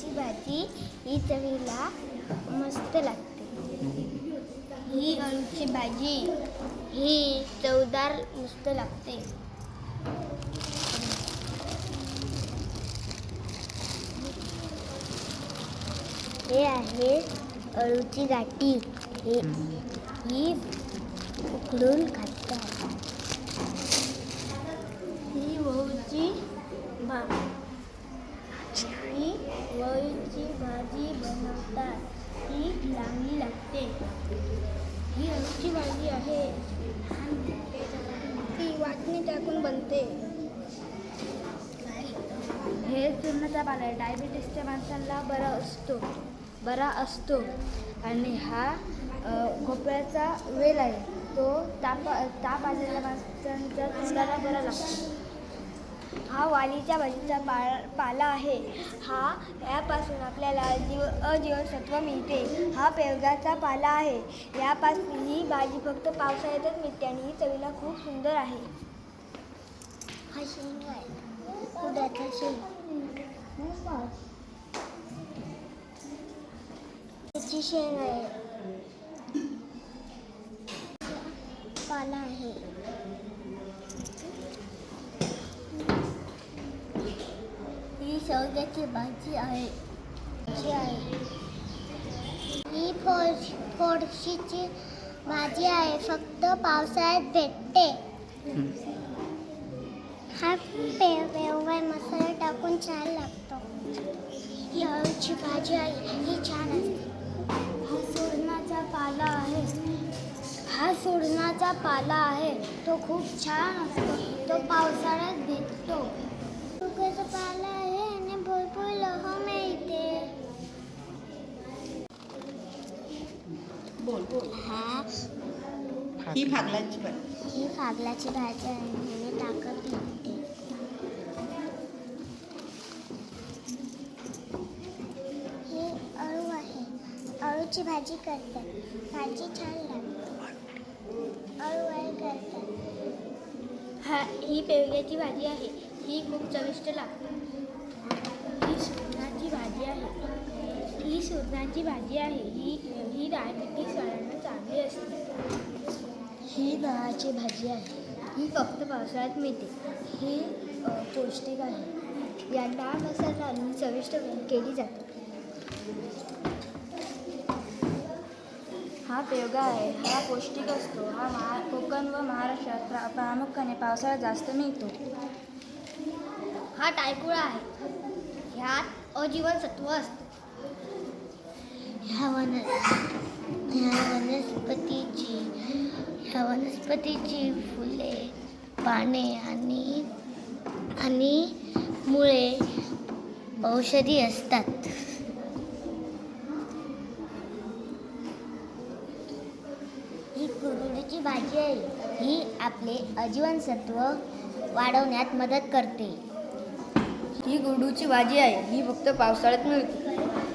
ही चवीला मस्त लागते. ही अळूची भाजी ही चवदार मस्त लागते. हे आहे अळूची गाठी. हे ही उकडून खातात. वळीची भाजी बनवतात. ती चांगली लागते. ही अळूची भाजी आहे. ती वाटणी टाकून बनते. हे चूर्णाचा पाला आहे. डायबिटीसच्या माणसांना बरा असतो. बरा असतो. आणि हा अ, भोपळ्याचा वेल आहे. तो ताप ताप आलेल्या माणसांच्या तोंडाला बरा लागतो. हा वालीच्या भाजीचा पा पाला आहे. हा यापासून आपल्याला जीव अजीवनसत्व मिळते. हा पेवगाचा पाला आहे. यापासून ही भाजी फक्त पावसाळ्यातच मिळते आणि ही चवीला खूप सुंदर आहे. हा शेंग आहे. उद्याचा शेंग. त्याची शेंग आहे. पाला आहे ही शेवग्याची भाजी आहे. भाजी आहे. ही फोड फोडशीची भाजी आहे. फक्त पावसाळ्यात भेटते. हा पे पेवगाय मसाला टाकून छान लागतो. ही अळूची भाजी आहे. ही छान असते. हा सोडण्याचा पाला आहे. हा सोडण्याचा पाला आहे. तो खूप छान असतो. तो पावसाळ्यात भेटतो. सुक्याचा पाला आहे आणि भरपूर लोह मिळते बोल बोल हा ही भागलाची पण ही फागलाची भाजी आहे. ताकद लागते हे अळू आहे. अळूची भाजी करतात भाजी छान लागते. अळू आहे करतात हा ही पेवग्याची भाजी आहे. ही खूप चविष्ट लागते. ही सुरणाची भाजी आहे. ही सुरणाची भाजी आहे. ही ही डायबिटीस वाल्यांना चांगली असते. ही डाळाची भाजी आहे. ही फक्त पावसाळ्यात मिळते. ही पौष्टिक आहे. या डाळ मसाल्याने चविष्ट केली जाते. हा पेवगा आहे. हा पौष्टिक असतो. हा महा कोकण व महाराष्ट्रात प्रा प्रामुख्याने पावसाळ्यात जास्त मिळतो. हा टायकुळा आहे. अजीवनसत्व असतं. ह्या वन ह्या वनस्पतीची ह्या वनस्पतीची फुले पाने आणि आणि मुळे औषधी असतात. ही कुरडीची भाजी आहे. ही आपले अजीवनसत्व वाढवण्यात मदत करते. ही गुडूची भाजी आहे. ही फक्त पावसाळ्यात मिळते.